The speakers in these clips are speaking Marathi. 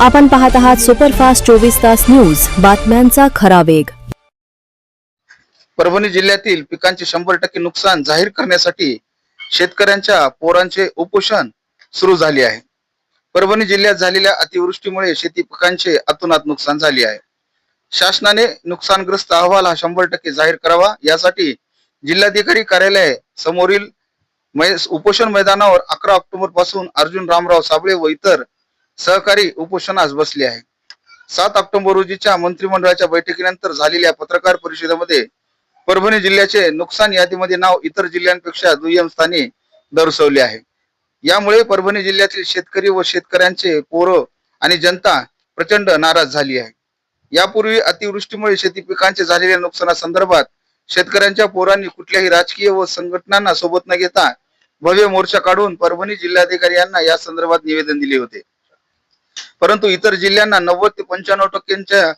आपण पाहत आहात सुपरफास्ट चोवीस तास न्यूज. बातम्यांचा खरा वेग. परभणी जिल्ह्यातील पिकांचे शंभर टक्के नुकसान जाहीर करण्यासाठी शेतकऱ्यांच्या पोरांचे उपोषण सुरू झाले आहे. परभणी जिल्ह्यात झालेल्या अतिवृष्टीमुळे शेती पिकांचे अतोनात नुकसान झाले आहे. शासनाने नुकसानग्रस्त अहवाल हा शंभर टक्के जाहीर करावा यासाठी जिल्हाधिकारी कार्यालय समोरील उपोषण मैदानावर अकरा ऑक्टोबरपासून अर्जुन रामराव साबळे व इतर सहकारी उपोषणास बसले आहे. सात ऑक्टोबर रोजीच्या मंत्रिमंडळाच्या बैठकीनंतर झालेल्या पत्रकार परिषदेमध्ये परभणी जिल्ह्याचे नुकसान यादीमध्ये नाव इतर जिल्ह्यांपेक्षा दुय्यम स्थानी दर्शवले आहे. यामुळे परभणी जिल्ह्यातील शेतकरी व शेतकऱ्यांचे पोरं आणि जनता प्रचंड नाराज झाली आहे. यापूर्वी अतिवृष्टीमुळे शेती पिकांचे झालेल्या नुकसानासंदर्भात शेतकऱ्यांच्या पोरांनी कुठल्याही राजकीय व संघटनांना सोबत न घेता भव्य मोर्चा काढून परभणी जिल्हाधिकारी यांना या संदर्भात निवेदन दिले होते. परंतु इतर जिल्ह्यांना नव्वद ते पंच्याण्णव टक्क्यांच्या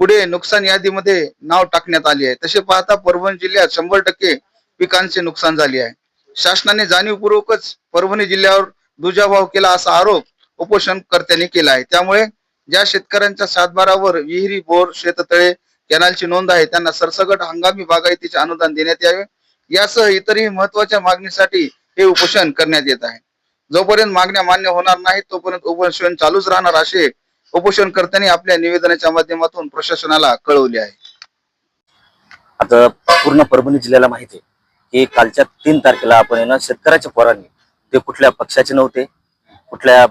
पुढे नुकसान यादीमध्ये नाव टाकण्यात आले आहे. तसे पाहता परभणी जिल्ह्यात शंभर टक्के पिकांचे नुकसान झाले आहे. शासनाने जाणीवपूर्वकच परभणी जिल्ह्यावर दुजाभाव केला असा आरोप उपोषणकर्त्यांनी केला आहे. त्यामुळे ज्या शेतकऱ्यांच्या सातबारावर विहिरी बोर शेततळे कॅनलची नोंद आहे त्यांना सरसगट हंगामी बागायतीचे अनुदान देण्यात यावे. यासह इतरही महत्त्वाच्या मागणीसाठी हे उपोषण करण्यात येत आहे. जोपर्यंत मागण्या मान्य होणार नाहीत तोपर्यंत उपोषण चालूच राहणार असे उपोषणकर्त्यांनी आपल्या निवेदनाच्या माध्यमातून प्रशासनाला कळवले आहे. आता पूर्ण परभणी जिल्ह्याला माहिती आहे की कालच्या तीन तारखेला आपण येणार शेतकऱ्याच्या पोरांनी ते कुठल्या पक्षाचे नव्हते कुठल्या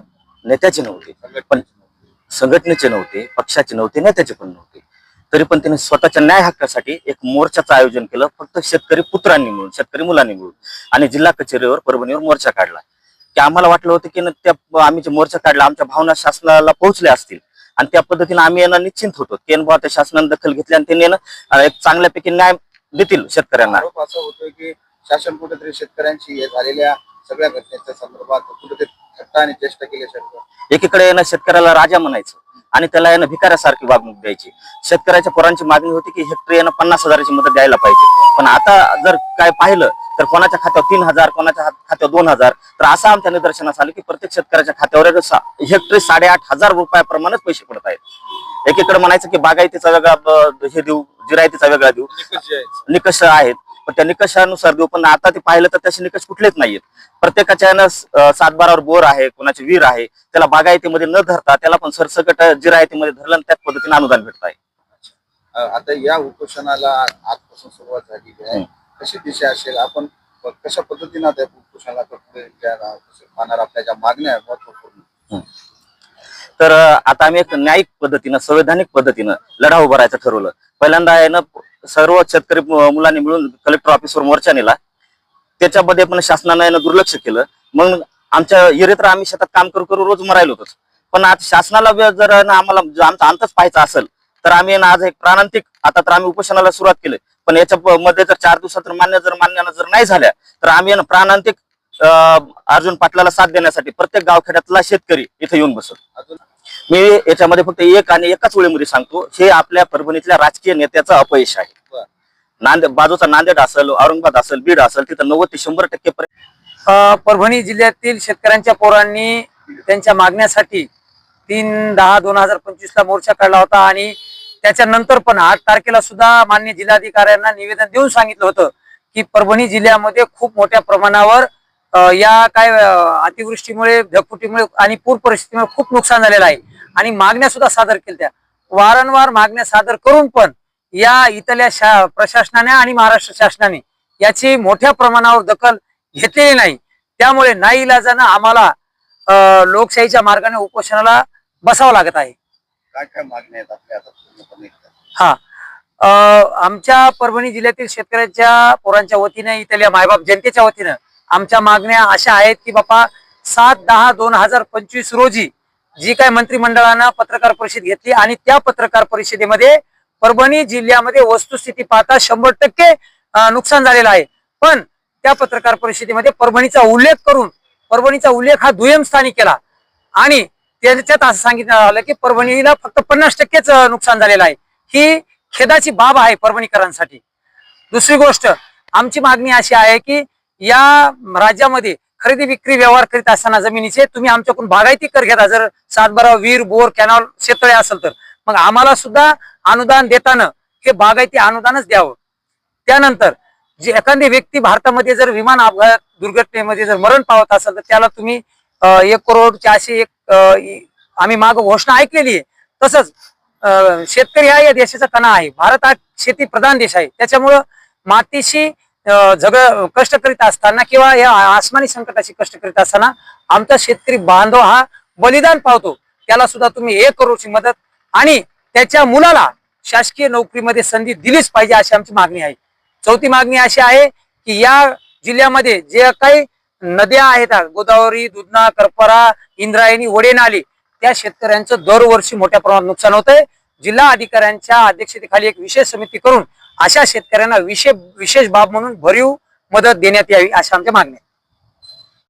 नेत्याचे नव्हते पण संघटनेचे नव्हते पक्षाचे नव्हते नेत्याचे पण नव्हते. तरी पण त्यांनी स्वतःच्या न्याय हक्कासाठी एक मोर्चाचं आयोजन केलं फक्त शेतकरी पुत्रांनी मिळून शेतकरी मुलांनी मिळून. आणि जिल्हा कचेरीवर परभणीवर मोर्चा काढला. की आम्हाला वाटलं होतं की न त्या आम्ही जे मोर्चा काढला आमच्या भावना शासनाला पोहोचल्या असतील. आणि त्या पद्धतीने आम्ही यांना निश्चिंत होतो. की बुवा त्या शासनाने दखल घेतली आणि त्यांनी ना, अं, एक चांगल्यापैकी न्याय देतील शेतकऱ्यांना. असा होतोय की शासन कुठेतरी शेतकऱ्यांची झालेल्या सगळ्या घटनेच्या संदर्भात कुठेतरी थट्टा आणि चेष्टा केल्यासारखं एकीकडे ना शेतकऱ्याला राजा म्हणायचं आणि त्याला यानं भिकाऱ्यासारखी वागणूक द्यायची. शेतकऱ्याच्या पोरांची मागणी होती की हेक्टरी यानं पन्नास हजाराची मदत द्यायला पाहिजे. पण आता जर काय पाहिलं तर कोणाच्या खात्यावर तीन हजार कोणाच्या खात्यावर दोन हजार? तर असं आमच्या निदर्शनास आलं की प्रत्येक शेतकऱ्याच्या खात्यावर हेक्टरी साडेआठ हजार रुपयाप्रमाणेच पैसे पडत आहेत. एकीकडे म्हणायचं की बागायतीचा वेगळा हे देऊ जिरायतीचा वेगळा देऊ. निकष आहेत. पण त्या निकषानुसार देऊ. पण आता ते पाहिलं तर तसे निकष कुठलेच नाहीयेत. प्रत्येकाच्या अं, सातबारावर बोर आहे कोणाचे वीर आहे त्याला बागायतीमध्ये न धरता त्याला पण सरसकट जिरायतीमध्ये धरलं आणि त्याच पद्धतीने अनुदान भेटत आहे. आता या उपोषणाला आजपासून सुरुवात झालेली आहे. कशी दिशा असेल? आपण कशा पद्धतीनं त्या कुपोषणाला पाहणार आपल्या ज्या मागण्या आहेत महत्त्वपूर्ण तर आता आम्ही एक न्यायिक पद्धतीनं संवैधानिक पद्धतीनं लढा उभारायचं ठरवलं. पहिल्यांदा आहे ना सर्व शेतकरी मुलांनी मिळून कलेक्टर ऑफिसवर मोर्चा नेला. त्याच्यामध्ये पण शासनानं दुर्लक्ष केलं. मग आमच्या येरेत आम्ही शेतात काम करू करू रोज मरायलो होतोच. पण आज शासनाला जर आम्हाला आमचा अंतच पाहायचा असेल तर आम्ही आज एक प्राणांतिक आता तर आम्ही उपोषणाला सुरुवात केली. पण याच्या मध्ये जर चार दिवसात जर मान्य जर मान्यानं जर नाही झाल्या तर आम्ही प्राणांतिक अर्जुन पाटलाला साथ देण्यासाठी प्रत्येक गावखेड्यातला शेतकरी इथे येऊन बसत. मी याच्यामध्ये फक्त एक आणि एकाच वेळेमध्ये सांगतो हे आपल्या परभणीतल्या राजकीय नेत्याचं अपयश आहे. नांदेड बाजूचा नांदेड असेल औरंगाबाद असेल बीड असेल तिथं नव्वद ते शंभर टक्के पर्यंत परभणी जिल्ह्यातील शेतकऱ्यांच्या पोरांनी त्यांच्या मागण्यासाठी तीन दहा दोन हजार पंचवीस ला मोर्चा काढला होता आणि त्याच्यानंतर पण आठ तारखेला सुद्धा मान्य जिल्हाधिकाऱ्यांना निवेदन देऊन सांगितलं होतं की परभणी जिल्ह्यामध्ये खूप मोठ्या प्रमाणावर या काय अतिवृष्टीमुळे ढगफुटीमुळे आणि पूर परिस्थितीमुळे खूप नुकसान झालेलं आहे. आणि मागण्या सुद्धा सादर केल्या. वारंवार मागण्या सादर करून पण या इथल्या शा प्रशासनाने आणि महाराष्ट्र शासनाने याची मोठ्या प्रमाणावर दखल घेतलेली नाही. त्यामुळे नाईलाजानं आम्हाला लोकशाहीच्या मार्गाने उपोषणाला बसावं लागत आहे. काय काय मागण्या आहेत आपल्या आता पूर्णपणे हा. आमच्या परभणी जिल्ह्यातील शेतकऱ्यांच्या पोरांच्या वतीने इथल्या मायबाप जनतेच्या वतीनं आमच्या मागण्या अशा आहेत की बापा सात दहा दोन हजार पंचवीस रोजी जी काय मंत्रिमंडळानं पत्रकार परिषद घेतली आणि त्या पत्रकार परिषदेमध्ये परभणी जिल्ह्यामध्ये वस्तुस्थिती पाहता शंभर टक्के नुकसान झालेलं आहे. पण त्या पत्रकार परिषदेमध्ये परभणीचा उल्लेख करून परभणीचा उल्लेख हा दुय्यम स्थानी केला. आणि त्याच्यात असं सांगितलं आलं की परभणीला फक्त पन्नास टक्केच नुकसान झालेलं आहे. ही खेदाची बाब आहे परभणीकरांसाठी. दुसरी गोष्ट आमची मागणी अशी आहे की या राज्यामध्ये खरेदी विक्री व्यवहार करीत असताना जमिनीचे तुम्ही आमच्याकडून बागायती कर घेता. जर सातबारा वीर बोर कॅनॉल शेततळे असेल तर. मग आम्हाला सुद्धा अनुदान देताना हे बागायती अनुदानच द्यावं. त्यानंतर जी एखादी व्यक्ती भारतामध्ये जर विमान अपघात दुर्घटनेमध्ये जर मरण पावत असेल तर त्याला तुम्ही एक करोड चारशे एक आम्ही माग घोषणा ऐकलेली आहे. तसंच अं, शेतकरी हा या देशाचा कणा आहे. भारत हा शेती प्रधान देश आहे. त्याच्यामुळं मातीशी जग कष्ट करीत असताना किंवा या आसमानी संकटाशी कष्ट करीत असताना आमचा शेतकरी बांधव हा बलिदान पावतो. त्याला सुद्धा तुम्ही एक करोडची मदत आणि त्याच्या मुलाला शासकीय नोकरीमध्ये संधी दिलीच पाहिजे अशी आमची मागणी आहे. चौथी मागणी अशी आहे की या जिल्ह्यामध्ये जे काही नद्या आहेत गोदावरी दुधना करपरा इंद्रायणी वडे नाली त्या शेतकऱ्यांचं दरवर्षी मोठ्या प्रमाणात नुकसान होत आहे जिल्हा अधिकाऱ्यांच्या अध्यक्षतेखाली एक विशेष समिती करून अशा शेतकऱ्यांना विशेष विशेष बाब म्हणून भरीव मदत देण्यात यावी अशा आमच्या मागण्या